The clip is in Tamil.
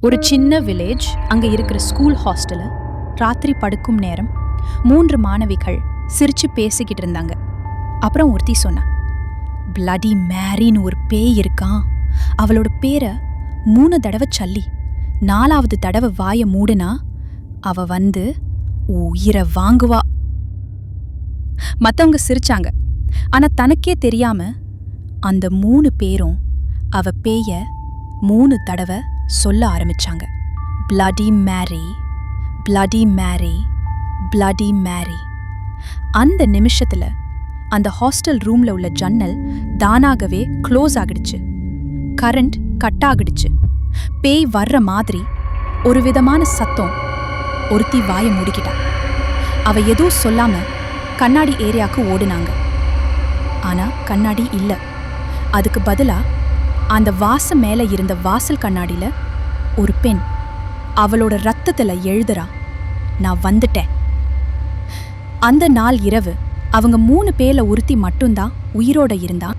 ஒரு சின்ன வில்லேஜ் அங்க இருக்கிற ஸ்கூல் ஹாஸ்டலில் ராத்திரி படுக்கும் நேரம் மூன்று மாணவிகள் சிரிச்சு பேசிக்கிட்டு இருந்தாங்க. அப்புறம் ஒருத்தி சொன்னா பிளடி மேரின்னு ஒரு பேய் இருக்கான் அவளோட பேரை மூணு தடவை சல்லி நாலாவது தடவை வாயை மூடுனா அவ வந்து உயிரை வாங்குவா. மத்தவங்க சிரிச்சாங்க. ஆனா தனக்கே தெரியாம அந்த மூணு பேரும் அவ பேய மூணு தடவை சொல்ல ஆரம்பிச்சாங்க. Bloody Mary bloody Mary bloody Mary அந்த நிமிஷத்துல அந்த ஹாஸ்டல் ரூம்ல உள்ள ஜன்னல் தானாகவே க்ளோஸ் ஆகிடுச்சு. கரண்ட் கட் ஆகிடுச்சு. பேய் வர்ற மாதிரி ஒரு விதமான சத்தம் ஒருத்தி வாய மூடிக்கிட்டா. அவ எதுவும் சொல்லாம கண்ணாடி ஏரியாவுக்கு ஓடுனாங்க. ஆனா கண்ணாடி இல்லை. அதுக்கு பதிலா அந்த வாசம் மேல இருந்த வாசல் கண்ணாடியில ஒரு பெண் அவளோட ரத்தத்தில் எழுதுறா நான் வந்துட்டேன். அந்த நாள் இரவு அவங்க மூணு பேர்ல ஒருத்தி மட்டும்தான் உயிரோட இருந்தான்